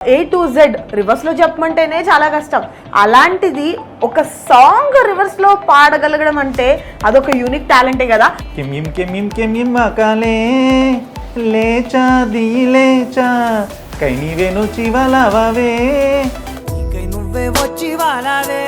A to Z రివర్స్లో చెప్పమంటేనే చాలా కష్టం. అలాంటిది ఒక సాంగ్ రివర్స్లో పాడగలగడం అంటే అదొక యూనిక్ టాలెంటే కదా. కిమ్మిం కిమ్మిం కిమ్మిం అకాలే లేచా ది లేచా కై నీవేను చివలవవే. ఇకై నువ్వే వచ్చి వాలావే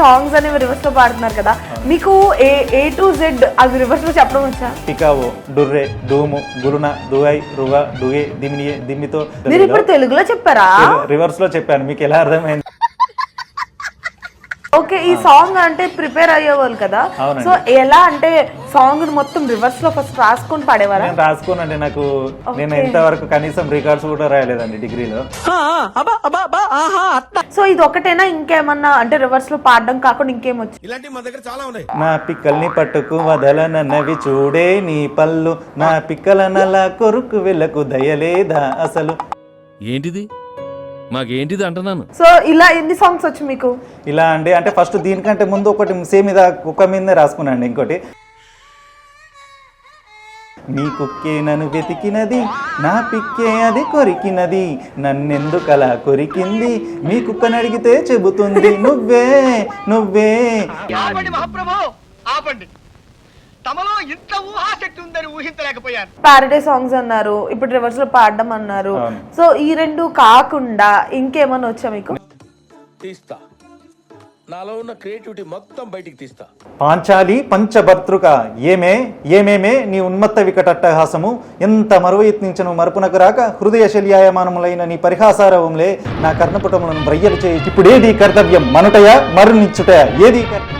సాంగ్స్ అనేవి రివర్స్లో పాడుతున్నారు కదా. మీకు ఏ ఏ టు జెడ్ అది రివర్స్లో చెప్పడం వచ్చా? టికావో డుర్రే డూము గురున దువై రువ డుగే దిమినియే దిమ్మితో మీరు ఇప్పుడు తెలుగులో చెప్పారా? రివర్స్లో చెప్పాను మీకు ఎలా అర్థమైంది? ఓకే ఈ సాంగ్ అంటే ప్రిపేర్ అయ్యేవాళ్ళు కదా. సో ఎలా అంటే సాంగ్ మొత్తం రివర్స్లో ఫస్ట్ రాసుకొని పాడేవారా? నేను రాసుకోనండి నాకు నేను ఇంతవరకు కనీసం రికార్డ్స్ కూడా రాయలేదండి డిగ్రీలో సో ఇది ఒకటేనా ఇంకేమన్నా? అంటే రివర్స్లో పాడడం కాకుండా ఇంకేమొచ్చు? ఇలాంటివి మన దగ్గర చాలా ఉన్నాయి. నా పిక్కల్ని పట్టుకు వదలనన్నవి చూడే నీ పళ్ళు. నా పిక్కల నల కొరుకు వెళ్ళకు దయలేదా అసలు? ఏంటిది? మాకేంటిది అంటున్నాను? సో ఇలా ఎన్ని సాంగ్స్ వచ్చు మీకు? ఇలా అండి అంటే ఫస్ట్ దీనికంటే ముందు ఒకటి సేమ్ మీద కుక్క మీదనే రాసుకున్నాండి ఇంకోటి. నీ కుక్కే నన్ను వెతికినది నా పిక్కే అది కొరికినది నన్నెందుకలా కొరికింది? మీ కుక్కని అడిగితే చెబుతుంది నువ్వే నువ్వే. ఆపండి మహాప్రభు ఆపండి. తమలో ఇంత ఊహాశక్తి ఉందని ఊహించలేకపోయాను. పారడే సాంగ్స్ అన్నారు ఇప్పుడు రివర్స్లో పాడడం అన్నారు. సో ఈ రెండు కాకుండా ఇంకేమన్నా వచ్చా మీకు? తీస్తా. నాలో ఉన్న క్రియేటివిటీ మొత్తం బయటికి తీస్తా. పాంచాలి పంచభర్తృక. ఏమే ఏమేమే నీ ఉన్మత్త వికటట్టహాసము ఎంత మరువ యత్నించను మరుపునకు రాక హృదయ శల్యాయమానములైన నీ పరిహాసారవంలే నా కర్ణపుటములను బ్రయ్యలు చేయి. ఇప్పుడేది కర్తవ్యం. మనుటయా మరునిచ్చుటయా? ఏది కర్-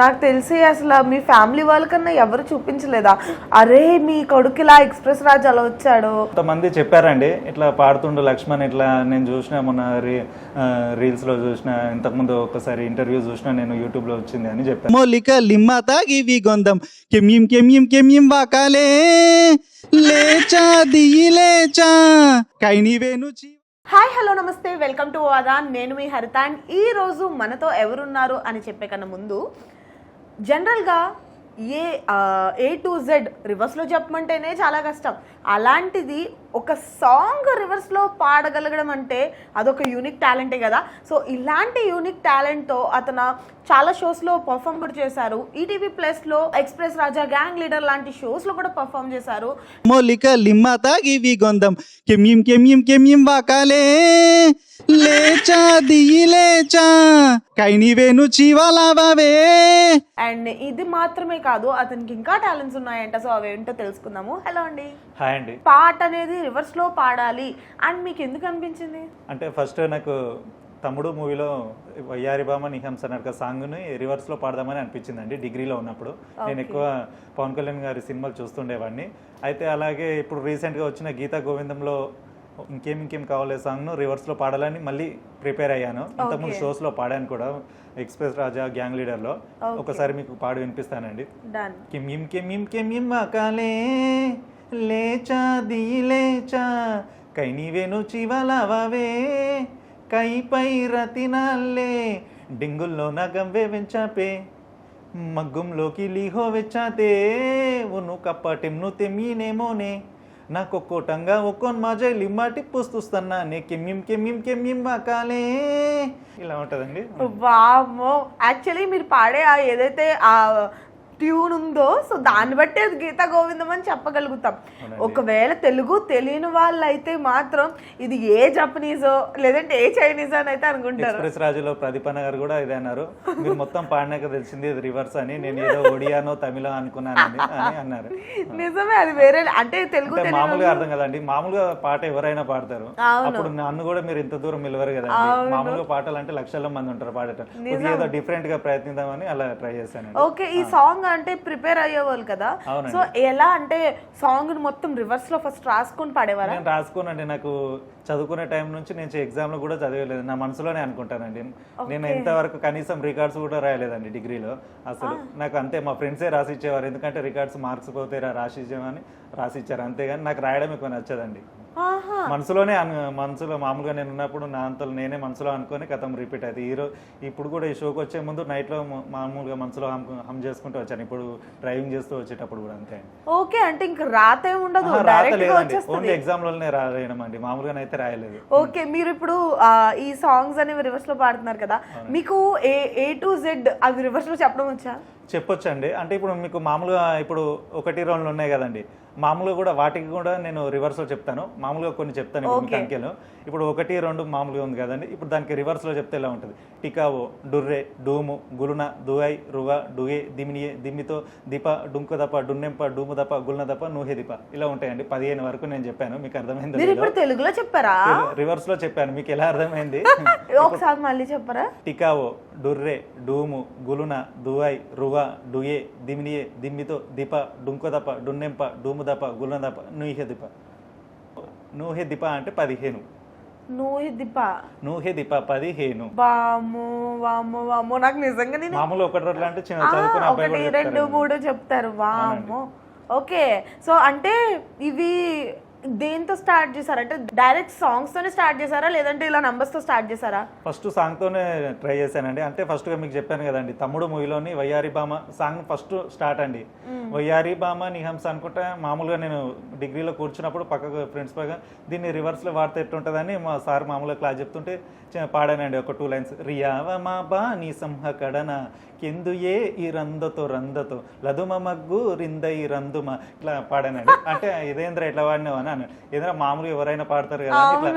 నాకు తెలిసి అసలు మీ ఫ్యామిలీ వాళ్ళకన్నా ఎవరు చూపించలేదా? అరే మీ కొడుకు ఇలా ఎక్స్ప్రెస్ రాజ్ అలా వచ్చాడు. కొంతమంది చెప్పారండి ఇట్లా పాడుతుండు లక్ష్మణ్ ఇట్లా నేను చూసిన మొన్న రీ రీల్స్లో చూసిన ఇంతకుముందు ఒకసారి ఇంటర్వ్యూ చూసిన నేను యూట్యూబ్లో వచ్చింది అని చెప్పాను మొలిక లిమ్మ తాగివి గొందం. కెమ్యం కెమ్యం కెమ్యం వాకాలే. లేచా దియి లేచా. కైని వేను చీ హాయ్ హలో నమస్తే. వెల్కమ్ టు వాదా నేను మీ హరిత. అండ్ ఈ రోజు మనతో ఎవరున్నారు అని చెప్పే కన్నా ముందు జనరల్గా ఏ ఏ టు జెడ్ రివర్స్లో చెప్పమంటేనే చాలా కష్టం. అలాంటిది ఒక సాంగ్ రివర్స్లో పాడగలగడం అంటే అదొక యూనిక్ టాలెంటే కదా. సో ఇలాంటి యూనిక్ టాలెంట్తో అతను చాలా షోస్లో పర్ఫామ్ కూడా చేశారు. ఈటీవీ ప్లస్లో ఎక్స్ప్రెస్ రాజా గ్యాంగ్ లీడర్ లాంటి షోస్లో కూడా పర్ఫామ్ చేశారు. మొలిక లిమ్మ తాగివి గొందం కెమ్యం కెమ్యం కెమ్యం వాకాలే. లేచా దియి లేచా. కైని వేను చీవాలావే అండ్ ఇది మాత్రమే కాదు అతనికి ఇంకా టాలెంట్స్ ఉన్నాయంట. సో అవి ఏంటో తెలుసుకుందాము. హలో అండి. హాయ్ అండి పాట అనేది రివర్స్లో పాడాలి. అండ్ మీకు ఎందుకు అనిపించింది? అంటే ఫస్ట్ నాకు తమ్ముడు మూవీలో వయ్యారి బామ నిహంస నడక సాంగ్ని రివర్స్లో పాడదామని అనిపించిందండి డిగ్రీలో ఉన్నప్పుడు. నేను ఎక్కువ పవన్ కళ్యాణ్ గారి సినిమాలు చూస్తుండేవాడిని. అయితే అలాగే ఇప్పుడు రీసెంట్గా వచ్చిన గీతా గోవిందంలో ఇంకేం ఇంకేం కావాలే సాంగ్ను రివర్స్లో పాడాలని మళ్ళీ ప్రిపేర్ అయ్యాను. ఇంతకుముందు షోస్లో పాడాను కూడా ఎక్స్ప్రెస్ రాజా గ్యాంగ్ లీడర్లో ఒకసారి మీకు పాడు వినిపిస్తానండి. లేచా ది లేచా కై నీవేను చివలవవే కైపై రతినాల్లే డింగుల్లో నగం వేవించాపే మగ్గుంలోకి లీహో వెచ్చాతే ఉను కప్పటెంను తెమ్మీనేమోనే నాకొక్కోటంగా ఒక్కోన్ మాజై లిమ్మాటి టిప్పుస్తున్నా నే కెమ్మిం కెమ్మిం కెమ్మిం అకాలే ఇలా ఉంటుందండి. వామో యాక్చువల్లీ మీరు పాడే ఆ ఏదైతే ఆ ట్యూన్ ఉందో సో దాన్ని బట్టి అది గీతా గోవిందం అని చెప్పగలుగుతాం. ఒకవేళ తెలుగు తెలియని వాళ్ళు అయితే మాత్రం ఇది ఏ జపనీసో లేదంటే ఏ చైనీస్ అని అయితే అనుకుంటారు. ఎక్స్ప్రెస్ రాజులో ప్రదీపన్న గారు కూడా ఇదే అన్నారు. మీరు మొత్తం పాడినాక తెలిసింది ఇది రివర్స్ అని నేను ఏదో ఒడియానో తమిళో అనుకున్నానని అని అన్నారు. నిజమే అది వేరే అంటే తెలుగు మామూలుగా అర్థం కదండి. మామూలుగా పాట ఎవరైనా పాడతారు. అప్పుడు నన్ను కూడా మీరు ఇంత దూరం నిలవరు కదండి. మామూలుగా పాటలు అంటే లక్షల మంది ఉంటారు పాడటం ఏదో డిఫరెంట్గా ప్రయత్నిద్దామని అలా ట్రై చేశాను ఓకే ఈ సాంగ్ అంటే ప్రిపేర్ అయ్యేవాళ్ళు కదా. సో ఎలా అంటే సాంగ్ మొత్తం రివర్స్లో ఫస్ట్ రాసుకొని పాడేవారా? నేను రాసుకోనండి. నాకు చదువుకునే టైం నుంచి నేను ఎగ్జామ్లో కూడా చదివలేదు నా మనసులోనే అనుకుంటానండి. నేను ఇంతవరకు కనీసం రికార్డ్స్ కూడా రాయలేదండి డిగ్రీలో. అసలు నాకు అంతే మా ఫ్రెండ్సే రాసి ఇచ్చేవారు ఎందుకంటే రికార్డ్స్ మార్క్స్ పోతే రా- రాసి ఇచ్చేమని రాసి ఇచ్చారు అంతేగాని నాకు రాయడం ఎక్కువ నచ్చదండి. మనసులోనే మనసులో మామూలుగా నేను ఉన్నప్పుడు నా అంతలో నేనే మనసులో అనుకొని కథం రిపీట్ అయితే హీరో ఇప్పుడు కూడా ఈ షోకి వచ్చే ముందు నైట్లో మామూలుగా మనసులో హమ్ హమ్ చేసుకుంటూ వచ్చాను. ఇప్పుడు డ్రైవింగ్ చేస్తూ వచ్చేటప్పుడు కూడా అంతే. ఓకే అంటే ఇంక రాతే ఉండదు. రాత లేదండి. ఓన్లీ ఎగ్జామ్లోనే రాయడం అండి మామూలుగా అయితే రాయలేదు. ఓకే మీరు ఇప్పుడు ఈ సాంగ్స్ అనేవి రివర్స్లో పాడుతున్నారు కదా. మీకు ఏ ఏ టు జెడ్ అవి రివర్స్లో చెప్పడం వచ్చా? చెప్పొచ్చండి. అంటే ఇప్పుడు మీకు మామూలుగా ఇప్పుడు ఒకటి రెండు ఉన్నాయి కదండి. మామూలుగా కూడా వాటికి కూడా నేను రివర్స్లో చెప్తాను. మామూలుగా కొన్ని చెప్తాను ఇప్పుడు మీకు. అంకెలు. ఇప్పుడు ఒకటి రెండు మామూలుగా ఉంది కదండి. ఇప్పుడు దానికి రివర్స్లో చెప్తే ఎలా ఉంటుంది? టికావో డుర్రే డూము గులున దుఐ రుగా డుగే దిమినియే దిమ్మితో దీప డుంకుదప డున్నెంప డూము దప గుల్న దప నూహె దీప ఇలా ఉంటాయండి. పదిహేను వరకు నేను చెప్పాను. మీకు అర్థమైంది ఇప్పుడు తెలుగులో చెప్పారా? రివర్స్లో చెప్పాను. మీకు ఎలా అర్థమైంది? ఒకసారి మళ్ళీ చెప్పరా? టికావో డుర్రే డూము గులున దువై రుగా డుయే దిమినియే దిమ్మితో దీప డుంకొదప డున్నెంప డూముదప గులనదప నూహె దీప నూహె దీప అంటే పదిహేను. నువ్వు దిప. నూహె దీప పదిహేను వాము వాము వాము నాకు నిజంగా నేను మామూలు ఒకటి అంటే చిన్న చదువుకున్న ఒకటి రెండు. మూడు చెప్తారు. వాము ఓకే. సో అంటే ఇవి దేంతో స్టార్ట్ చేశారా? అంటే డైరెక్ట్ సాంగ్స్ తోనే స్టార్ట్ చేశారా? లేదంటే ఇలా నంబర్స్తో స్టార్ట్ చేశారా? ఫస్ట్ సాంగ్ తోనే ట్రై చేశానండి. అంటే ఫస్ట్గా మీకు చెప్పాను కదండి తమ్ముడు మూవీలోని వయ్యారి బామ సాంగ్ ఫస్ట్ స్టార్ట్ అండి. వయ్యారి బామ నిహంస అనుకుంటా మామూలుగా నేను డిగ్రీలో కూర్చున్నప్పుడు పక్కకు ఫ్రెండ్స్ పక్క దీన్ని రివర్స్లో వాడితే ఎట్టుంటదని మా సార్ మామూలుగా క్లాస్ చెప్తుంటే పాడానండి. ఒక టూ లైన్స్ రియావ మా బా నీ సంహ కడన కెందు ఏ ఈ రందతో రందతో లదుమ మగ్గు రింద ఈ రందుమ ఇట్లా పాడానండి. అంటే ఇదేంద్ర ఇట్లా వాడినావు? అని అన్నాడు ఏదైనా మామూలుగా ఎవరైనా పాడతారు కదా ఇట్లా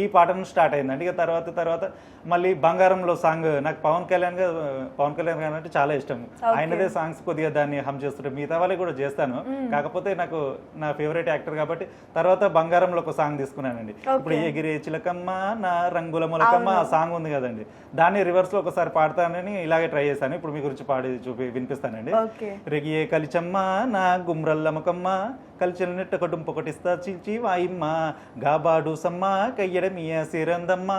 ఈ పాటను స్టార్ట్ అయిందండి. ఇక తర్వాత తర్వాత మళ్ళీ బంగారంలో సాంగ్ నాకు పవన్ కళ్యాణ్ గారు పవన్ కళ్యాణ్ గారు అంటే చాలా ఇష్టం. ఆయనదే సాంగ్స్ కొద్దిగా దాన్ని హమ్ చేస్తుంటే మిగతా వాళ్ళకి కూడా చేస్తాను. కాకపోతే నాకు నా ఫేవరెట్ యాక్టర్ కాబట్టి తర్వాత బంగారంలో ఒక సాంగ్ తీసుకున్నానండి. ఇప్పుడు ఎగిరే చిలకమ్మ నా రంగుల మొలకమ్మ ఆ సాంగ్ ఉంది కదండి. దాన్ని రివర్స్లో ఒకసారి పాడతానని ఇలాగే ట్రై చేశాను. ఇప్పుడు మీ గురించి పాడి చూపి వినిపిస్తానండి. రెగియే కలిచమ్మ నా గుమ్రల్లమకమ్మ కలిచల నెట్ట కడుంపొకటిస్తా చిల్చి వాయిమ్మ గాబాడు సమ్మ కయ్యడ మియ సిరందమ్మ.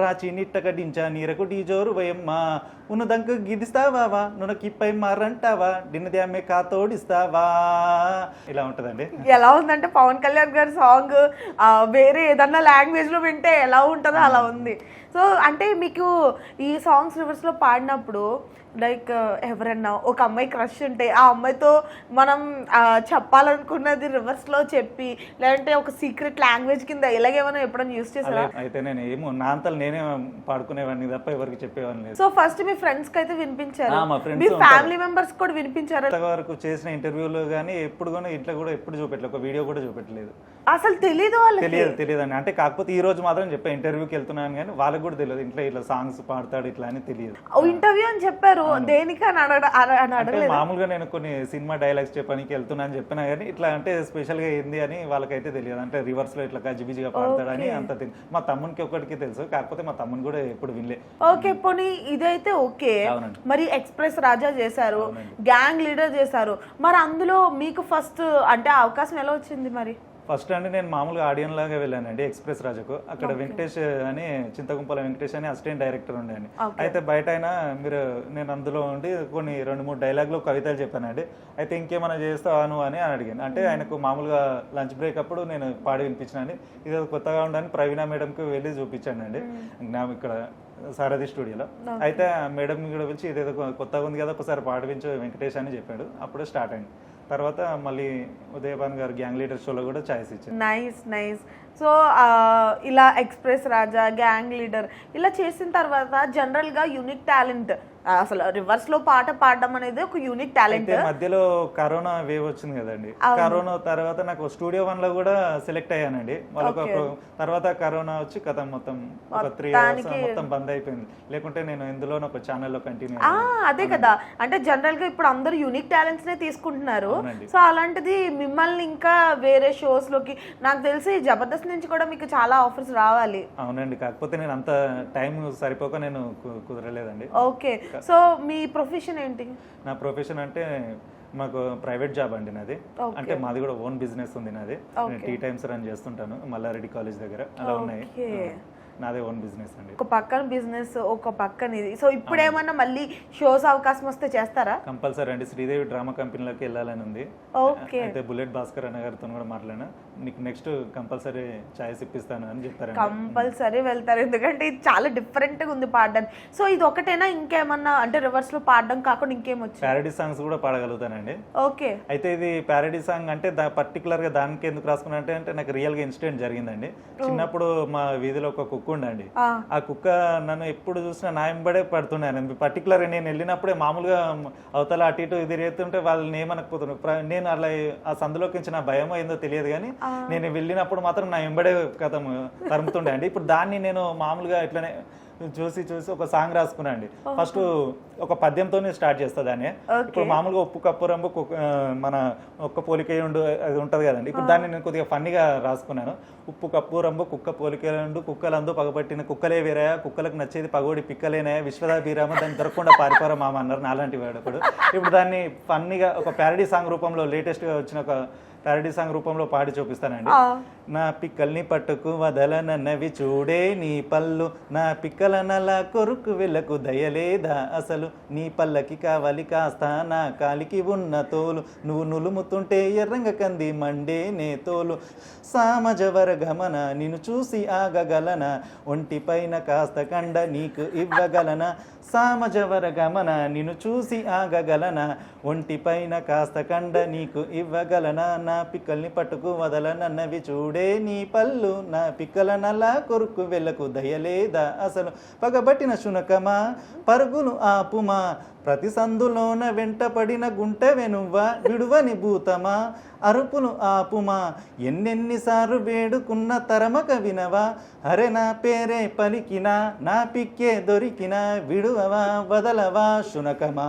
రాచి నిట్ట కడించా నీరకు డీజోరు వయమ్మ ఉన్నదంక గిదిస్తావా నునకిప్పై మారంటావా డిన్నదామె కాతోడిస్తావా. ఇలా ఉంటదండి. ఎలా ఉందంటే పవన్ కళ్యాణ్ గారి సాంగ్ వేరే ఏదన్నా లాంగ్వేజ్లో వింటే ఎలా ఉంటుందో అలా ఉంది. సో అంటే మీకు ఈ సాంగ్స్ రివర్స్లో పాడినప్పుడు లైక్ ఎవరన్నా ఒక అమ్మాయి క్రష్ ఉంటే ఆ అమ్మాయితో మనం చెప్పాలనుకున్నది రివర్స్లో చెప్పి లేదంటే ఒక సీక్రెట్ లాంగ్వేజ్ కింద ఎలాగేమైనా ఎప్పుడైనా యూస్ చేసారా అయితే నేను ఏమో నా అంతలు నేనే పాడుకునేవాడిని తప్ప ఎవరికి చెప్పేవాడిని లేదు. సో ఫస్ట్ మీ ఫ్రెండ్స్కి అయితే వినిపించారు. మా. ఫ్యామిలీ మెంబర్స్ కూడా వినిపించారా. ఇంతవరకు చేసిన ఇంటర్వ్యూలో కానీ ఎప్పుడు కూడా ఇట్లా కూడా ఎప్పుడు చూపెట్టలేదు ఒక వీడియో కూడా చూపెట్టలేదు. అసలు తెలీదు వాళ్ళకి. తెలియదు తెలియదు అండి అంటే కాకపోతే ఈ రోజు మాత్రం చెప్పా ఇంటర్వ్యూకి వెళ్తున్నాను కానీ వాళ్ళకి కూడా తెలియదు. ఇంట్లో ఇట్లా సాంగ్స్ పాడతాడు ఇట్లా అని తెలియదు. ఇంటర్వ్యూ అని చెప్పారు. దేనికి అని అడగలేదు? మామూలుగా నేను కొన్ని సినిమా డైలాగ్స్ చెప్పడానికి వెళ్తున్నా అని చెప్పినా కానీ ఇట్లా అంటే స్పెషల్గా ఏంది అని వాళ్ళకైతే తెలియదు. అంటే రివర్స్లో ఇట్లా గజిబిజిగా పాడతాడని అంత తెలియదు మా తమ్మునికి ఒకటికి తెలుసు. కాకపోతే మా తమ్ముని కూడా ఎప్పుడు వినలే. ఓకే పోనీ ఇదైతే ఓకే. మరి ఎక్స్ప్రెస్ రాజా చేశారు. గ్యాంగ్ లీడర్ చేశారు. మరి అందులో మీకు ఫస్ట్ అంటే అవకాశం ఎలా వచ్చింది మరి? ఫస్ట్ అంటే నేను మామూలుగా ఆడియన్ లాగా వెళ్ళానండి ఎక్స్ప్రెస్ రాజుకు. అక్కడ వెంకటేష్ అని చింతకుంపల వెంకటేష్ అని అసిస్టెంట్ డైరెక్టర్ ఉండండి అయితే బయట అయినా మీరు నేను అందులో ఉండి కొన్ని రెండు మూడు డైలాగులు కవితలు చెప్పానండి. అయితే ఇంకేమైనా చేస్తావా నువ్వు అని అడిగాను. అంటే ఆయనకు మామూలుగా లంచ్ బ్రేక్ అప్పుడు నేను పాడి వినిపించినండి ఇది కొత్తగా ఉండని ప్రవీణ మేడంకి వెళ్ళి చూపించానండి. నా ఇక్కడ సారథి స్టూడియోలో. అయితే మేడం కూడా పిలిచి ఇదేదో కొత్తగా ఉంది కదా ఒకసారి పాడిపించు వెంకటేష్ అని చెప్పాడు. అప్పుడే స్టార్ట్ అయింది. తర్వాత మళ్ళీ ఉదయభాన్ గారు గ్యాంగ్ లీడర్ షోలో కూడా ఛాయిస్ ఇచ్చారు. Nice nice. సో ఇలా ఎక్స్ప్రెస్ రాజా గ్యాంగ్ లీడర్ ఇలా చేసిన తర్వాత జనరల్గా యూనిక్ టాలెంట్ అసలు రివర్స్లో పాట పాడడం అనేది ఒక యూనిక్ టాలెంట్ మధ్యలో కరోనా వేవ్ వచ్చింది కదండి. కరోనా తర్వాత నాకు స్టూడియో వన్లో కూడా సెలెక్ట్ అయ్యానండి. వాళ్ళకు తర్వాత కరోనా వచ్చి కథ మొత్తం ఒక త్రీ అవర్స్ మొత్తం బంద్ అయిపోయింది. లేకుంటే నేను ఎందులోనో ఒక ఛానల్లో కంటిన్యూ అదే కదా. అంటే జనరల్గా ఇప్పుడు అందరూ యూనిక్ టాలెంట్స్ నే తీసుకుంటున్నారు. సో అలాంటిది మిమ్మల్ని ఇంకా వేరే షోస్లోకి నాకు తెలిసి జబర్దస్త్ నుంచి కూడా మీకు చాలా ఆఫర్స్ రావాలి. అవునండి. కాకపోతే నేను అంత టైం సరిపోక నేను కుదరలేదండి. ఓకే. సో మీ ప్రొఫెషన్ ఏంటి? నా ప్రొఫెషన్ అంటే మాకు ప్రైవేట్ జాబ్ అండి నాది. అంటే మాది కూడా ఓన్ బిజినెస్ ఉంది నాది. నేను టీ టైమ్స్ రన్ చేస్తుంటాను మల్లారెడ్డి కాలేజ్ దగ్గర. అలా ఉన్నాయి. నాదే ఓన్ బిజినెస్ అండి. ఒక పక్కన బిజినెస్ ఒక పక్కన ఇది. సో ఇప్పుడు ఏమన్నా మళ్ళీ షోస్ అవకాశం వస్తే చేస్తారా? కంపల్సరీ అండి శ్రీదేవి డ్రామా కంపెనీలోకి వెళ్ళాలని ఉంది. ఓకే. అయితే బుల్లెట్ భాస్కర్ అన్న గారితో కూడా మాట్లాడినా. నీకు నెక్స్ట్ కంపల్సరీ ఛాయిస్ ఇప్పిస్తాను అని చెప్పారండి. కంపల్సరీ వెళ్తారు. ఎందుకంటే ఇది చాలా డిఫరెంట్గా ఉంది పాడడానికి సో ఇది ఒకటేనా? ఇంకేమన్నా? అంటే రివర్స్లో పాడడం కాకుండా ఇంకేమొచ్చు ప్యారడీ సాంగ్స్ కూడా పాడగలుగుతానండి. ఓకే. అయితే ఇది ప్యారడీ సాంగ్ అంటే దా పర్టికులర్గా దానికి ఎందుకు రాసుకున్నా అంటే అంటే నాకు రియల్గా ఇన్సిడెంట్ జరిగిందండి. చిన్నప్పుడు మా వీధిలో ఒక కుక్క ఉండండి ఆ. ఆ కుక్క నన్ను ఎప్పుడు చూసినా నా వెంబడే పడుతున్నాను పర్టికులర్ నేను వెళ్ళినప్పుడే మామూలుగా అవతల అటు ఇటు ఇది రేతుంటే వాళ్ళని ఏమనకపోతున్నారు ప్ర- నేను అలా ఆ సందులోకి నా భయమో ఏందో తెలియదు కానీ నేను వెళ్ళినప్పుడు మాత్రం నా వెంబడే కథ తరుముతుండే అండి. ఇప్పుడు దాన్ని నేను మామూలుగా ఇట్లనే చూసి చూసి ఒక సాంగ్ రాసుకున్నా అండి ఫస్ట్ ఒక పద్యంతోనే స్టార్ట్ చేస్తా దాన్ని. ఇప్పుడు మామూలుగా ఉప్పు కప్పు రంబు మన ఒక్క పోలికే ఉండు అది ఉంటది కదండి. ఇప్పుడు దాన్ని నేను కొద్దిగా ఫన్నీగా రాసుకున్నాను. ఉప్పు కప్పు రంబు కుక్క పోలికే ఉండు కుక్కలందు పగబట్టిన కుక్కలే వేరాయా కుక్కలకు నచ్చేది పగోడి పిక్కలేనాయా విశ్వదా బీరామ దాన్ని దొరకకుండా పారిపోరా మామ అన్నారు నాలాంటి వాడు ఇప్పుడు ఇప్పుడు దాన్ని ఫన్నీగా ఒక ప్యారడీ సాంగ్ రూపంలో లేటెస్ట్గా వచ్చిన ఒక ప్యారడీ సాంగ్ రూపంలో పాడి చూపిస్తానండి. నా పిక్కల్ని పట్టుకు వదలనన్నవి చూడే నీ పళ్ళు. నా పిక్కల నల కొరుకు వెళ్ళకు దయలేదా అసలు? నీ పల్లకి కావాలి కాస్త నా కాలికి ఉన్న తోలు. నువ్వు నులుముతుంటే ఎర్రంగ కంది మండే నే తోలు. సామజవర గమన నిన్ను చూసి ఆగగలన? ఒంటిపైన కాస్త కండ నీకు ఇవ్వగలన? సామజవర గమన నిన్ను చూసి ఆగగలన? ఒంటిపైన కాస్త కండ నీకు ఇవ్వగలన? నా పిక్కల్ని పట్టుకు వదలనన్నవి చూడే నీ పళ్ళు. నా పిక్కల నల్ల కొరుకు వెళ్ళకు దయలేదా అసలు? పగబట్టిన శునకమా? పరుగులు ఆపుమా? ప్రతి సందులోన వెంటపడిన గుంట వెనువ్వా? విడువని భూతమా? అరుపును ఆపుమా? ఎన్నెన్నిసార్లు వేడుకున్న తరమక వినవా? అరే నా పేరే పలికినా నా పిక్కే దొరికినా విడువవా వదలవా శునకమా?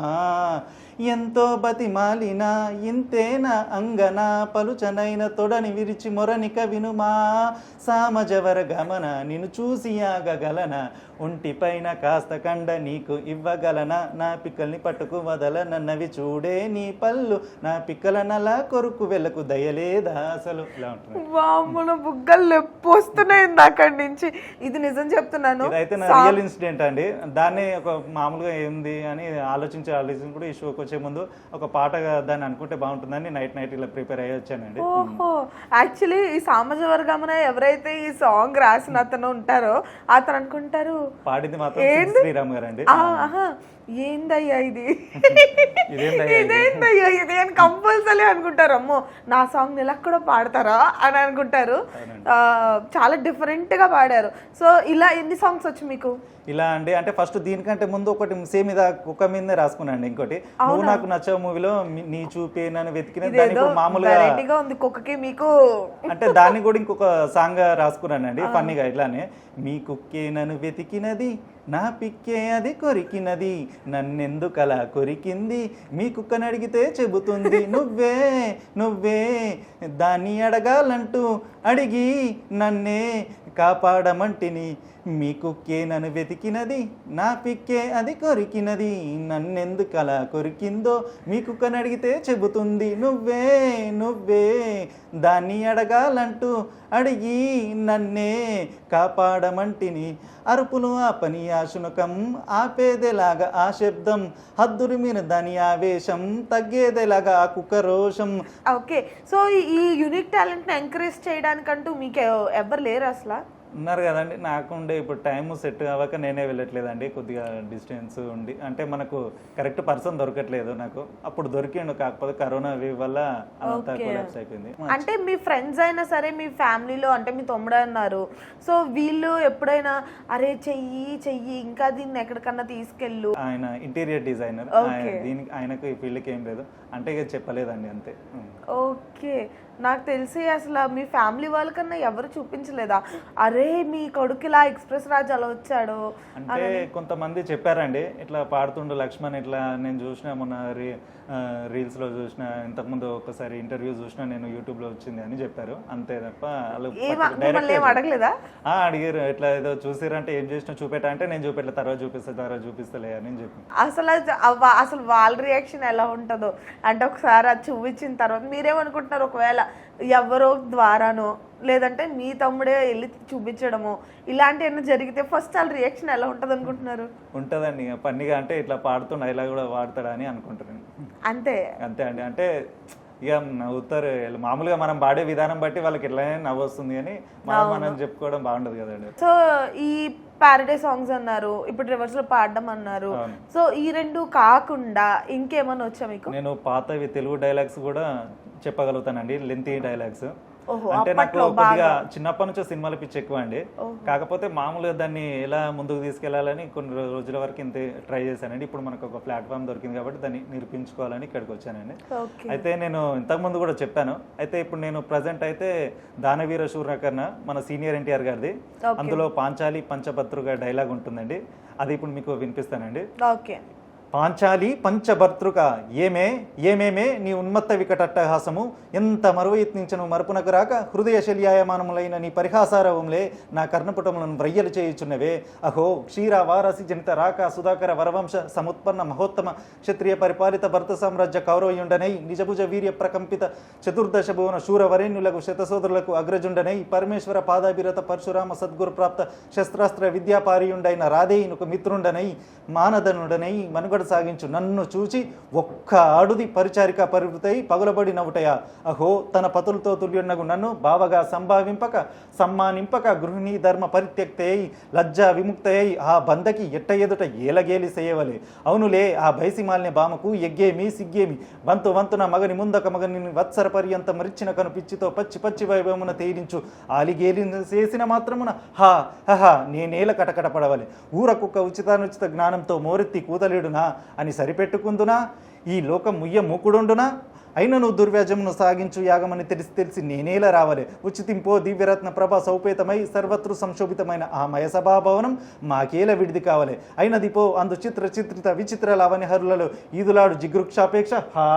ఎంతో బతిమాలినా ఇంతేనా అంగన పలుచనైన తొడని విరిచి మొరని కవినుమా. సామజవర గమన నిన్ను చూసి ఆగగలన? ఒంటిపైన కాస్త కండ నీకు ఇవ్వగలన? నా పిక్కల్ని పట్టుకు వదలనన్నవి చూడే నీ పళ్ళు. నా పిక్కల నల కొరుకు వెళ్ళకు దయలేదా అసలు? ఇలా ఉంటుంది. వామ్మన బుగ్గలు నొప్పి వస్తున్నాయి అక్కడి నుంచి. ఇది నిజం చెప్తున్నాను. ఇదైతే నా రియల్ ఇన్సిడెంట్ అండి. దాన్ని ఒక మామూలుగా ఏంది అని ఆలోచించి ఆలోచించి కూడా ఈ షోకి వచ్చే ముందు ఒక పాటగా దాన్ని అనుకుంటే బాగుంటుందని నైట్ నైట్ ఇలా ప్రిపేర్ అయ్యి వచ్చానండి. ఓహో. యాక్చువల్లీ ఈ సామాజ వర్గమున ఎవరైతే ఈ సాంగ్ రాసిన అతను ఉంటారో అతను అనుకుంటారు పాడింది మాత్రం? శ్రీరామ్ గారు అండి "ఆ, ఆహా, ఏందయ్యా ఇది? ఇదేందయ్యా ఇది? ఇది అని కంపల్సరీ అనుకుంటారు. అమ్మో నా సాంగ్ ఇలా కూడా పాడతారా అని అనుకుంటారు. చాలా డిఫరెంట్గా పాడారు. సో ఇలా ఎన్ని సాంగ్స్ వచ్చి మీకు? ఇలా అండి. అంటే ఫస్ట్ దీనికంటే ముందు ఒకటి సేమ్ మీద కుక్క మీదనే రాసుకున్నాను ఇంకోటి. నువ్వు నాకు నచ్చే మూవీలో నీ చూపే నన్ను వెతికిన మామూలుగా ఉంది. కుక్కకి మీకు అంటే దాన్ని కూడా ఇంకొక సాంగ్ రాసుకున్నానండి ఫన్నీగా ఇట్లానే మీ కుక్కే నన్ను వెతికినది నా పిక్కే అది కొరికినది నన్నెందుకలా కొరికింది? మీ కుక్కని అడిగితే చెబుతుంది నువ్వే నువ్వే దాన్ని అడగాలంటూ అడిగి నన్నే కాపాడమంటిని. మీ కుక్కే నన్ను వెతికినది నా పిక్కే అది కొరికినది. నన్నెందుకలా కొరికిందో మీ కుక్కని అడిగితే చెబుతుంది. నువ్వే నువ్వే దాన్ని అడగాలంటూ అడిగి నన్నే కాపాడమంటిని. అరుపులు ఆ పని ఆ శునకం ఆపేదేలాగా ఆ శబ్దం హద్దురు మీద దాని ఆవేశం తగ్గేదేలాగా ఆ కుక్క రోషం. ఓకే సో ఈ యూనిక్ టాలెంట్ని ఎంకరేజ్ చేయడానికంటూ మీకు ఎవరు లేరు అసలు? ఉన్నారు కదండి. నాకుండే ఇప్పుడు టైం సెట్ అవ్వక నేనే వెళ్ళట్లేదండి. కొద్దిగా డిస్టెన్స్ ఉండి అంటే మనకు కరెక్ట్ పర్సన్ దొరకట్లేదు నాకు. అప్పుడు దొరికిండు కాకపోతే కరోనా వేవ్ వల్ల అదంతా. కొలాప్స్ అయిపోయింది. అంటే మీ ఫ్రెండ్స్ అయినా సరే మీ ఫ్యామిలీలో అంటే మీ తమ్ముడు అన్నారు. సో వీళ్ళు ఎప్పుడైనా అరే చెయ్యి చెయ్యి ఇంకా దీన్ని ఎక్కడికన్నా తీసుకెళ్ళు. ఆయన ఇంటీరియర్ డిజైనర్. దీనికి ఆయనకు ఈ ఫీల్డ్కి ఏం లేదు. అంటే ఇక చెప్పలేదండి అంతే. ఓకే. నాకు తెలిసి అసలు మీ ఫ్యామిలీ వాళ్ళకన్నా ఎవరు చూపించలేదా? అరే మీ కొడుకు ఇలా ఎక్స్ప్రెస్ రాజ్ అలా వచ్చాడు అంటే కొంతమంది చెప్పారండి ఇట్లా పాడుతుండు లక్ష్మణ్ ఇట్లా నేను చూసిన మొన్న రీ ఆ, reels లో చూసిన ఇంతకుముందు ఒకసారి ఇంటర్వ్యూ చూసిన నేను యూట్యూబ్లో వచ్చింది అని చెప్పారు. అంతే తప్ప వాళ్ళు అడగలేదా? అడిగారు. ఇట్లా ఏదో చూసిరంటే ఏం చేసినా చూపెట్టా అంటే నేను చూపెట్టలే తర్వాత చూపిస్తా తర్వాత చూపిస్తలే అని చెప్పి. అసలు అసలు వాళ్ళ రియాక్షన్ ఎలా ఉంటుందో. అంటే ఒకసారి అది చూపించిన తర్వాత మీరేమనుకుంటున్నారు? ఒకవేళ ఎవరో ద్వారానో లేదంటే మీ తమ్ముడే వెళ్ళి చూపించడమో ఇలాంటి ఏమైనా జరిగితే ఫస్ట్ వాళ్ళ రియాక్షన్ ఎలా ఉంటుంది అనుకుంటున్నారు ఉంటుందండి పన్నిగా అంటే ఇట్లా పాడుతున్నా ఇలా కూడా వాడతాడని అనుకుంటున్నాను. అంతే. అంతే అండి. అంటే ఇక నవ్వుతారు. మామూలుగా మనం పాడే విధానం బట్టి వాళ్ళకి ఎట్లనే నవ్వు వస్తుంది అని మనం మనం చెప్పుకోవడం బాగుండదు కదండి. సో ఈ ప్యారడే సాంగ్స్ అన్నారు ఇప్పుడు రివర్స్లో పాడడం అన్నారు. సో ఈ రెండు కాకుండా ఇంకేమన్నా వచ్చా మీకు? నేను పాతవి తెలుగు డైలాగ్స్ కూడా చెప్పగలుగుతానండి లెంతీ డైలాగ్స్ అంటే నాకు కొద్దిగా. చిన్నప్పటి నుంచి సినిమాల పిచ్చి ఎక్కువ అండి కాకపోతే మామూలుగా దాన్ని ఎలా ముందుకు తీసుకెళ్ళాలని కొన్ని రోజుల వరకు ఇంత ట్రై చేశానండి. ఇప్పుడు మనకు ఒక ప్లాట్ఫామ్ దొరికింది కాబట్టి దాన్ని నిరూపించుకోవాలని ఇక్కడికి వచ్చానండి. అయితే నేను ఇంతకుముందు కూడా చెప్పాను. అయితే ఇప్పుడు నేను ప్రజెంట్ అయితే దానవీర శూర్ణకర్ణ మన సీనియర్ ఎన్టీఆర్ గారిది. అందులో పాంచాలి పంచభద్రుగా డైలాగ్ ఉంటుందండి. అది ఇప్పుడు మీకు వినిపిస్తానండి. ఓకే. పాంచాలి పంచభర్తృక. ఏమే ఏమేమే నీ ఉన్మత్త వికటట్టహాసము ఎంత మరువ యత్నించను మరుపునకు రాక హృదయ శల్యాయమానములైన నీ పరిహాసారవంలే నా కర్ణపుటములను వ్రయ్యలు చేయుచున్నవే. అహో క్షీర వారసి జనిత రాక సుధాకర వరవంశ సముత్పన్న మహోత్తమ క్షత్రియ పరిపాలిత భర్త సామ్రాజ్య కౌరవయుండనై నిజభుజ వీర్య ప్రకంపిత చతుర్దశ భువన శూరవరేణ్యులకు శతసోదరులకు అగ్రజుండనై పరమేశ్వర పాదాభిరత పరశురామ సద్గురు ప్రాప్త శస్త్రాస్త్ర విద్యాపారియుండైన రాధేయునుకు మిత్రుండనై మానదనుడనై మనుగడ సాగించు? నన్ను చూచి ఒక్క అడుది పరిచారిక పరివృతై పగులబడి నవ్వుటయ? అహో తన పతులతో తుల్యున్నగు నన్ను బావగా సంభావింపక సమ్మానింపక గృహిణీ ధర్మ పరిత్యక్తయ్యి లజ్జా విముక్తయ్యి ఆ బందకి ఎట్ట ఎదుట ఏలగేలి చేయవలే అవునులే ఆ బైసిమాలిన బామకు ఎగ్గేమి సిగ్గేమి? వంతు వంతున మగని ముందక మగని వత్సర పర్యంత మరిచిన కను పిచ్చితో పచ్చి పచ్చి వైభవమున తేలించు. ఆలిగేలి చేసిన మాత్రమున హా హహా నేనేల కటకట పడవలే. ఊరకుక్క ఉచితానుచిత జ్ఞానంతో మోరెత్తి కూతలేడునా? అని సరిపెట్టుకుందునా? ఈ లోకం ముయ్య మూకుడుండునా? అయినను దుర్వ్యాజమును సాగించు యాగమని తెలిసి తెలిసి నేనేలా రావాలి? ఉచితింపో దివ్యరత్న ప్రభ సౌపేతమై సర్వత్రు సంశోభితమైన ఆ మయసభాభవనం మాకేల విడిది కావాలి? అయినది పో అందు చిత్ర చిత్రిత విచిత్ర లావణ్యహరులలో ఈదులాడు జిగృక్షాపేక్ష హా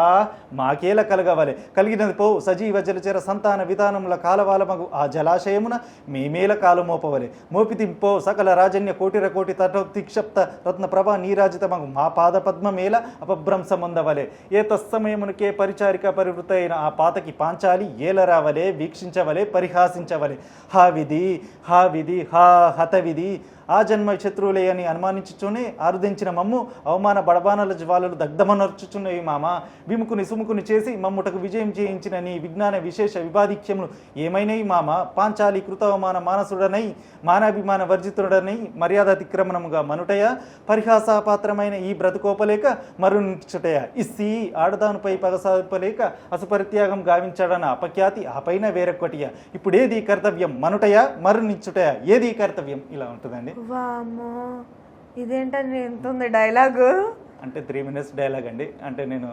మాకేల కలగవాలి? కలిగినది పో సజీవ జలచర సంతాన విధానముల కాలవాలమగు ఆ జలాశయమున మేమేల కాలు మోపవలే? మోపితింపో సకల రాజన్య కోటిర కోటి తటోతిక్షప్త రత్న ప్రభా నీరాజితమగు మా పాద పద్మమేల అపభ్రంశముందవలే? ఏ తత్సమయమునకే పరిచారిక పరివృత అయిన ఆ పాతకి పాంచాలి ఏలరావలే వీక్షించవలే పరిహాసించవలే. హా విధి హా విధి హా హత విధి ఆ జన్మ శత్రువులే అని అనుమానించుచునే ఆరుదించిన మమ్ము అవమాన బడబానల జ్వాలలు దగ్ధమనర్చుచున్నవి మామ. విముకుని సుముకుని చేసి మమ్ముటకు విజయం చేయించిన నీ విజ్ఞాన విశేష విభాధిక్యములు ఏమైనవి మామ? పాంచాలి కృతవమాన మానసుడనై మానాభిమాన వర్జితుడనై మర్యాద అతిక్రమణముగా మనుటయ? పరిహాసాపాత్రమైన ఈ బ్రతుకోపలేక మరునిచ్చుటయ? ఇస్సి ఆడదానుపై పగసాపలేక అసుపరిత్యాగం గావించాడన్న అపఖ్యాతి ఆ పైన వేరొక్కటియ కర్తవ్యం మనుటయ? మరునిచ్చుటయ? ఏది కర్తవ్యం? ఇలా ఉంటుందండి. వామ్మో. ఇదేంటండి? ఎంత ఉంది డైలాగు? అంటే త్రీ మినిట్స్ డైలాగ్ అండి. అంటే నేను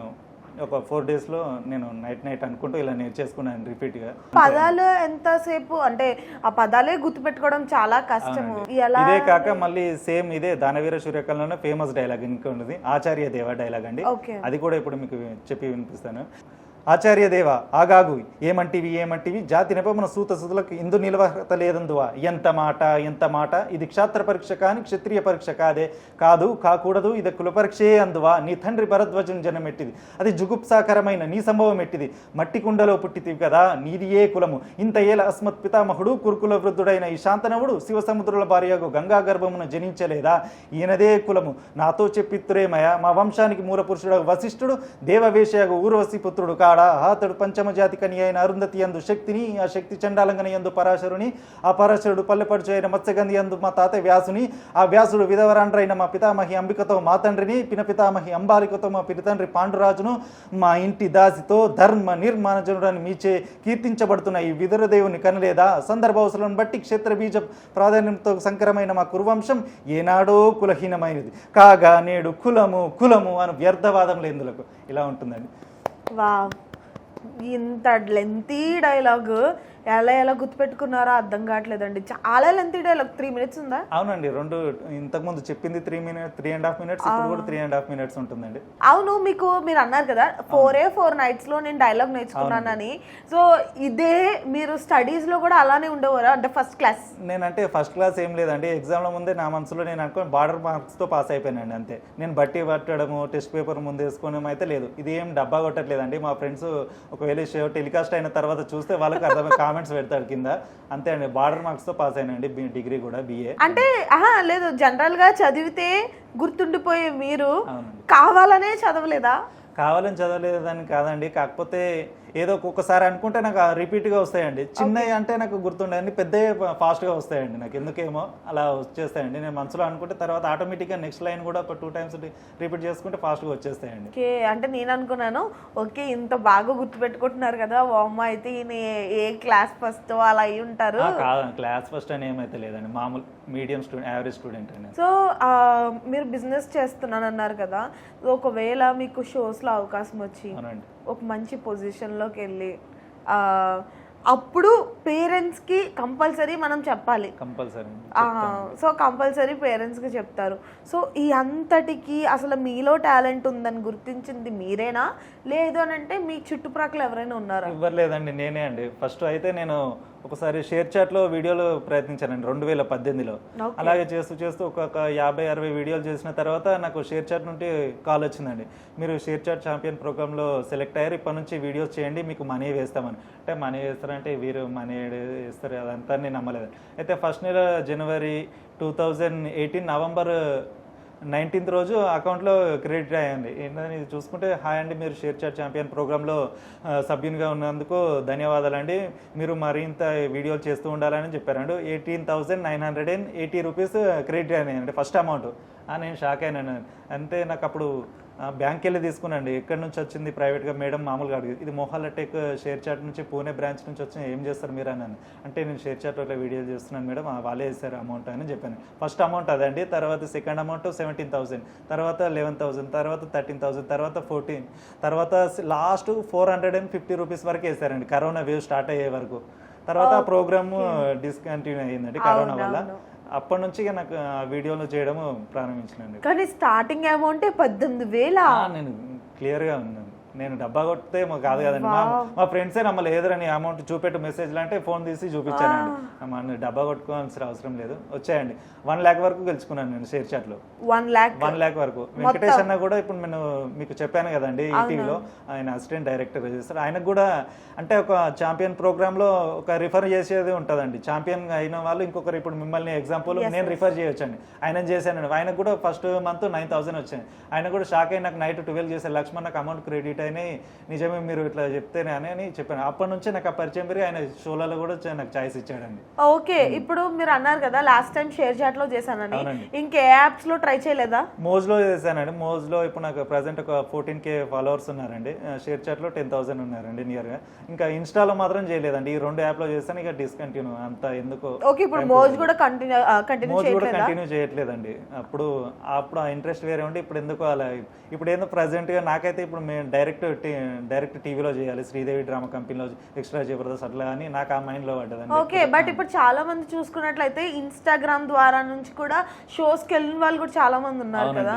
ఒక ఫోర్ డేస్లో నేను నైట్ నైట్ అనుకుంటూ ఇలా నేర్చేసుకున్నాను రిపీట్గా. పదాలు ఎంతసేపు? అంటే ఆ పదాలే గుర్తుపెట్టుకోవడం చాలా కష్టము. ఎలా ఇదే కాక మళ్ళీ సేమ్ ఇదే దానవీర సూర్యకళలోనే ఫేమస్ డైలాగ్ ఇంకొకటి ఆచార్య దేవ డైలాగ్ అండి. అది కూడా ఇప్పుడు మీకు చెప్పి వినిపిస్తాను. ఆచార్య దేవ ఆగాగు ఏమంటివి ఏమంటివి? జాతి నెపమున సూత సుతులకు ఇందు నిలవహత లేదందువా. ఎంత మాట ఎంత మాట? ఇది క్షాత్ర పరీక్ష కాని క్షత్రియ పరీక్ష కాదే. కాదు కాకూడదు ఇది కుల పరీక్షే అందువా. నీ తండ్రి భరద్వజం జనమెట్టిది. అది జుగుప్సాకరమైన నీ సంభవం ఎట్టిది? మట్టి కుండలో పుట్టితివి కదా నీది ఏ కులము. ఇంత ఏల అస్మత్ పితామహుడు కురుకుల వృద్ధుడైన ఈ శాంతనవుడు శివ సముద్రుల భార్యకు గంగా గర్భమున జనించలేదా? ఈయనదే కులము. నాతో చెప్పిత్తురేమయ మా వంశానికి మూలపురుషుడు వశిష్ఠుడు దేవవేషయగు ఊర్వశి పుత్రుడు వాడా? అతడు పంచమ జాతి కని అయిన అరుంధతి యందు శక్తిని ఆ శక్తి చండాలంగని యందు పరాశరుని ఆ పరాశరుడు పల్లెపడుచు అయిన మత్స్యగంధి యందు మా తాత వ్యాసుని ఆ వ్యాసుడు విధవరాండ్రైన మా పితామహి అంబికతో మా తండ్రిని పిన పితామహి అంబాలికతో మా పినతండ్రి పాండురాజును మా ఇంటి దాసితో ధర్మ నిర్మాణజనుడని మీచే కీర్తించబడుతున్న ఈ విదురదేవుని కనలేదా? సందర్భావసరం బట్టి క్షేత్ర బీజ ప్రాధాన్యంతో సంకరమైన మా కురువంశం ఏనాడో కులహీనమైనది. కాగా నేడు కులము కులము అని వ్యర్థవాదం లేందులకు ఇలా ఉంటుందండి. వా ఇంత లెంతీ డైలాగ్ ఎలా ఎలా గుర్తుపెట్టుకున్నారో అర్థం కావట్లేదండి. చాలా లెంతీ డైలాగ్ త్రీ మినిట్స్ ఉందా? అవునండి రెండు ఇంతకుముందు చెప్పింది three minute three and half minutes ఇప్పుడు కూడా త్రీ అండ్ హాఫ్ మినిట్స్ ఉంటుందండి. అవును మీకు మీరు అన్నారు కదా ఫోర్ ఏ ఫోర్ నైట్స్లో నేను డైలాగ్ నేర్చుకున్నానని సో ఇదే మీరు స్టడీస్లో కూడా అలానే ఉండేవారా? అంటే ఫస్ట్ క్లాస్ నేనంటే ఫస్ట్ క్లాస్ ఏం లేదండి. ఎగ్జామ్ల ముందే నా మనసులో నేను అనుకుని బార్డర్ మార్క్స్తో పాస్ అయిపోయానండి అంతే. నేను బట్టి పట్టడము టెస్ట్ పేపర్ ముందు వేసుకోవడం అయితే లేదు. ఇది ఏం డబ్బా కొట్టట్లేదండి. మా ఫ్రెండ్స్ ఒకవేళ షో టెలికాస్ట్ అయిన తర్వాత చూస్తే వాళ్ళకి అర్థమైన కామెంట్స్ పెడతాడు కింద. అంతే అండి బార్డర్ మార్క్స్తో పాస్ అయినండి డిగ్రీ కూడా బిఏ అంటే ఆహా లేదు జనరల్గా చదివితే గుర్తుండిపోయే మీరు. కావాలనే చదవలేదా? కావాలని చదవలేదని కాదండి కాకపోతే ఏదో ఒక్కొక్కసారి అనుకుంటే నాకు రిపీట్గా వస్తాయండి. చిన్నవి అంటే నాకు గుర్తుండేది పెద్దవి ఫాస్ట్గా వస్తాయండి నాకు. ఎందుకేమో అలా వచ్చేస్తాయండి. నేను మనసులో అనుకుంటే తర్వాత ఆటోమేటిక్గా నెక్స్ట్ లైన్ కూడా ఒక టూ టైమ్స్ రిపీట్ చేసుకుంటే ఫాస్ట్గా వచ్చేస్తాయండి. ఓకే. అంటే నేను అనుకున్నాను ఓకే ఇంత బాగా గుర్తుపెట్టుకుంటున్నారు కదా ఓ అమ్మ అయితే ఈయన ఏ- క్లాస్ ఫస్ట్ అలా అయి ఉంటారు. క్లాస్ ఫస్ట్ అని ఏమైతే లేదండి. మామూలు మీడియం స్టూడెంట్ యావరేజ్ స్టూడెంట్ అండి. సో మీరు బిజినెస్ చేస్తున్నాను అన్నారు కదా ఒకవేళ మీకు షోస్లో అవకాశం వచ్చి అవునండి. ఒక మంచి పొజిషన్లోకి వెళ్ళి అప్పుడు పేరెంట్స్కి కంపల్సరీ మనం చెప్పాలి. కంపల్సరీ సో కంపల్సరీ పేరెంట్స్కి చెప్తారు. సో ఈ అంతటికి అసలు మీలో టాలెంట్ ఉందని గుర్తించింది మీరేనా? లేదు అని అంటే మీ చుట్టుప్రక్కల ఎవరైనా ఉన్నారా? ఇవ్వలేదండి నేనే అండి. ఫస్ట్ అయితే నేను ఒకసారి షేర్ చాట్లో వీడియోలు ప్రయత్నించానండి రెండు వేల పద్దెనిమిదిలో. అలాగే చేస్తూ చేస్తూ ఒక్కొక్క యాభై అరవై వీడియోలు చేసిన తర్వాత నాకు షేర్ చాట్ నుండి కాల్ వచ్చిందండి. మీరు షేర్ చాట్ ఛాంపియన్ ప్రోగ్రాంలో సెలెక్ట్ అయ్యారు ఇప్పటి నుంచి వీడియోస్ చేయండి మీకు మనీ వేస్తామని. అంటే మనీ వేస్తారంటే వీరు మనీ వేస్తారు అదంతా నేను నమ్మలేదు. అయితే ఫస్ట్ నెల జనవరి two thousand eighteen November nineteenth రోజు అకౌంట్లో క్రెడిట్ అయ్యింది. ఏంటని చూసుకుంటే హాయ్ అండి మీరు షేర్ చాట్ ఛాంపియన్ ప్రోగ్రాంలో సభ్యునిగా ఉన్నందుకు ధన్యవాదాలండి. మీరు మరింత వీడియోలు చేస్తూ ఉండాలని చెప్పారండి. Eighteen thousand nine hundred and eighty rupees credit అయినాయండి ఫస్ట్ అమౌంట్. నేను షాక్ అయినాను. అంతే నాకు అప్పుడు ఆ, బ్యాంక్కి వెళ్ళి తీసుకున్నాండి ఎక్కడి నుంచి వచ్చింది ప్రైవేట్గా? మేడం మామూలుగా అడిగి ఇది మోహల్లా టెక్ షేర్ చాట్ నుంచి పూణే బ్రాంచ్ నుంచి వచ్చిన ఏం చేస్తారు మీరు అన్నాను. అంటే నేను షేర్ చాట్ వల్ల వీడియోలు చేస్తున్నాను మేడం ఆ, వాళ్ళే వేస్తారు అమౌంట్ అని చెప్పాను. ఫస్ట్ అమౌంట్ అదండి తర్వాత సెకండ్ అమౌంట్ సెవెంటీన్ థౌసండ్ తర్వాత లెవెన్ థౌసండ్ తర్వాత థర్టీన్ థౌసండ్ తర్వాత ఫోర్టీన్ తర్వాత last four hundred and fifty rupees వరకు వేసారండి కరోనా వేవ్ స్టార్ట్ అయ్యే వరకు. తర్వాత ఆ ప్రోగ్రామ్ డిస్కంటిన్యూ అయ్యిందండి కరోనా వల్ల. అప్పటి నుంచి ఇక నాకు ఆ వీడియోలు చేయడం ప్రారంభించినండి కానీ స్టార్టింగ్ అమౌంటే పద్దెనిమిది వేల? నేను క్లియర్గా ఉన్నాను. నేను డబ్బా కొడితే మాకు కాదు కదండి. మా మా ఫ్రెండ్సే నమ్మలు. ఎదురని అమౌంట్ చూపెట్టు మెసేజ్లు అంటే ఫోన్ తీసి చూపించానండి. నువ్వు డబ్బా కొట్టుకోవాల్సిన అవసరం లేదు. వచ్చాయండి. వన్ ల్యాక్ వరకు గెలుచుకున్నాను నేను షేర్ చాట్లో వన్ ల్యాక్ వన్ ల్యాక్ వరకు. వెంకటేష్ అన్న కూడా ఇప్పుడు నేను మీకు చెప్పాను కదండి ఈటీవీలో ఆయన అసిస్టెంట్ డైరెక్టర్ చేస్తారు ఆయనకు కూడా అంటే ఒక ఛాంపియన్ ప్రోగ్రామ్లో ఒక రిఫర్ చేసేది ఉంటుందండి. ఛాంపియన్ అయిన వాళ్ళు ఇంకొకరు ఇప్పుడు మిమ్మల్ని ఎగ్జాంపుల్ నేను రిఫర్ చేయొచ్చండి. ఆయన చేశానండి. ఆయనకు కూడా ఫస్ట్ మంత్ నైన్ థౌసండ్ వచ్చాయి. ఆయన కూడా షాక్ అయి నాకు నైట్ ట్వెల్వ్ చేశారు. లక్ష్మణ్ నాకు అమౌంట్ క్రెడిట్ అయినాయి. నిజమే మీరు ఇట్లా చెప్తేనే అని అని చెప్పాను. అప్పటి నుంచి నాకు ఆ పరిచయం పెరిగి ఆయన షోలలో కూడా నాకు ఛాయిస్ ఇచ్చాడండి. ఓకే ఇప్పుడు మీరు అన్నారు కదా లాస్ట్ టైం షేర్ చాట్లో చేశానని. ఇంకే యాప్స్లో ట్రై చేయలేదా? మోజ్లో చేశానండి. మోజ్లో ఇప్పుడు నాకు ప్రజెంట్ ఒక ఫోర్టీన్ కే ఫాలోవర్స్ ఉన్నారండి. షేర్ చాట్లో టెన్ థౌసండ్ ఉన్నారండి నియర్గా ఇంకా ఇన్స్టాలో మాత్రం చేయలేదండి. ఈ రెండు యాప్లో చేస్తాను ఇక డిస్కంటిన్యూ అంత ఎందుకు ఓకే ఇప్పుడు మోజ్ కూడా కంటిన్యూ కంటిన్యూ మోజ్ కూడా చేయట్లేదా? కంటిన్యూ చేయట్లేదండి. అప్పుడు అప్పుడు ఆ ఇంట్రెస్ట్ వేరే ఉండి ఇప్పుడు ఎందుకు అలా ఇప్పుడు ఏందో ప్రజెంట్గా నాకైతే ఇప్పుడు మేము డైరెక్ట్ డైరెక్ట్ టీవీలో చేయాలి శ్రీదేవి డ్రామా కంపెనీలో ఎక్స్ట్రా జబర్దస్త్ అట్లా అని నాకు ఆ మైండ్లో పడ్డదండి ఓకే బట్ ఇప్పుడు చాలా మంది చూసుకున్నట్లయితే ఇన్స్టాగ్రామ్ ద్వారా నుంచి కూడా షోస్కి వెళ్ళిన వాళ్ళు కూడా చాలా మంది ఉన్నారు కదా.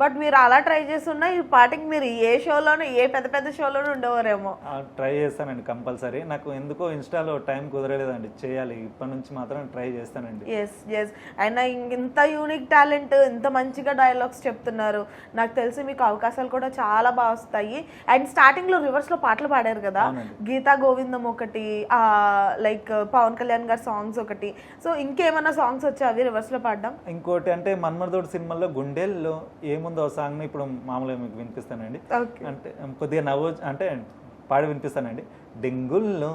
బట్ మీరు అలా ట్రై చేస్తున్నా ఈ పాటికి మీరు ఏ షోలోనూ ఏ పెద్ద పెద్ద షోలోనూ ఉండేవారేమో. ట్రై చేస్తానండి కంపల్సరీ. నాకు ఎందుకో ఇన్స్టాలో టైం కుదరలేదండి చేయాలి. ఇప్పటి నుంచి మాత్రం ట్రై చేస్తానండి. ఎస్ ఎస్ అయినా ఇంత యూనిక్ టాలెంట్ ఇంత మంచిగా డైలాగ్స్ చెప్తున్నారు. నాకు తెలిసి మీకు అవకాశాలు కూడా చాలా బాగా వస్తాయి. అండ్ స్టార్టింగ్లో రివర్స్లో పాటలు పాడారు కదా. గీతా గోవిందం ఒకటి లైక్ పవన్ కళ్యాణ్ గారి సాంగ్స్ ఒకటి. సో ఇంకేమైనా సాంగ్స్ వచ్చా అవి రివర్స్లో పాడడం? ఇంకోటి అంటే మన్మధుడు సినిమాలో గుండెల్లో ఏముందో ఆ సాంగ్ ఇప్పుడు మామూలుగా మీకు వినిపిస్తానండి. అంటే కొద్దిగా నవ్వు అంటే పాడి వినిపిస్తానండి. డెంగుల్లో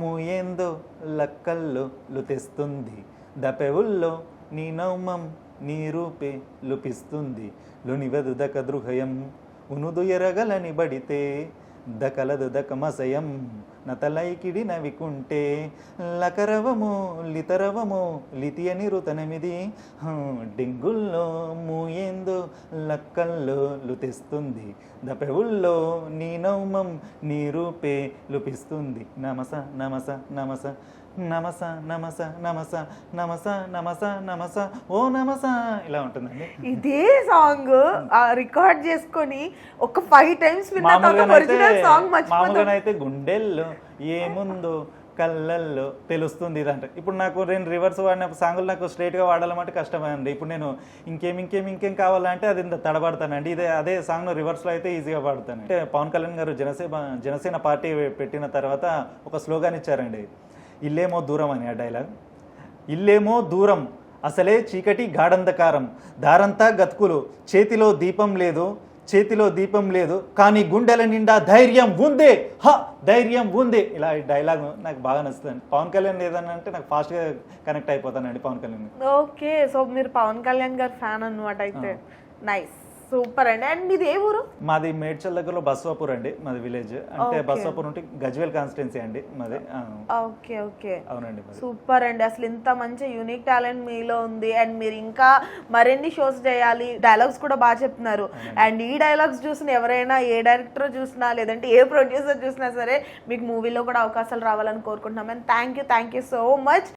మూయేందో లక్కల్లో లుతెస్తుంది. దపెవుల్లో నీ నౌమం నీ రూపే లుపిస్తుంది. లునివదు దక దృహయం ఉనుదు ఎరగలని బడితే దకలదు దకమసయం నతలైకిడి నవికుంటే లకరవము లితరవము లితి అని రుతనమిది డింగుల్లో మూయేందో లక్కల్లో లుతిస్తుంది దపెవుల్లో నీ నౌమం నీ రూపే లుపిస్తుంది నమస నమస నమస నమస నమస నమస నమస నమస నమస ఓ నమస. ఇలా ఉంటుందండి. ఇదే సాంగ్. రికార్డ్ చేసుకొని ఒక ఫైవ్ టైమ్స్ ఒరిజినల్ సాంగ్ మామూలుగానైతే గుండెల్లో ఏముందో కళ్ళల్లో తెలుస్తుంది ఇదంటే. ఇప్పుడు నాకు నేను రివర్స్ వాడిన సాంగులు నాకు స్ట్రైట్గా వాడాలంటే కష్టమండి ఇప్పుడు నేను ఇంకేం ఇంకేం ఇంకేం కావాలంటే అది ఇంత తడబడతానండి. ఇదే అదే సాంగ్ను రివర్స్లో అయితే ఈజీగా పాడతాను అంటే పవన్ కళ్యాణ్ గారు జనసేన జనసేన పార్టీ పెట్టిన తర్వాత ఒక స్లోగాన్ ఇచ్చారండి. ఇల్లేమో దూరం అని ఆ డైలాగ్. ఇల్లేమో దూరం అసలే చీకటి గాఢంధకారం. దారంతా గతుకులు చేతిలో దీపం లేదు చేతిలో దీపం లేదు కానీ గుండెల నిండా ధైర్యం ఉందే హ ధైర్యం ఉంది. ఇలా ఈ డైలాగ్ నాకు బాగా నచ్చుతుంది. పవన్ కళ్యాణ్ ఏదన్నా అంటే నాకు ఫాస్ట్గా కనెక్ట్ అయిపోతానండి పవన్ కళ్యాణ్. ఓకే సో మీరు పవన్ కళ్యాణ్ గారి ఫ్యాన్ అన్నమాట అయితే. నైస్. సూపర్ అండి. అండ్ మీది ఏ ఊరు? మాది మేడ్చల్ దగ్గరలో బస్వాపూర్ అండి మాది విలేజ్. అంటే. బస్వాపూర్ ఉంటే గజ్వేల్ కాన్స్టిట్యున్సీ అండి మాది. Okay okay. అవునండి సూపర్ అండి. అసలు ఇంత మంచి యూనిక్ టాలెంట్ మీలో ఉంది. అండ్ మీరు ఇంకా మరిన్ని షోస్ చేయాలి. డైలాగ్స్ కూడా బాగా చెప్తున్నారు. అండ్ ఈ డైలాగ్స్ చూసిన ఎవరైనా ఏ డైరెక్టర్ చూసినా లేదంటే ఏ ప్రొడ్యూసర్ చూసినా సరే మీకు మూవీలో కూడా అవకాశాలు రావాలని కోరుకుంటున్నాం. And thank you thank you so much.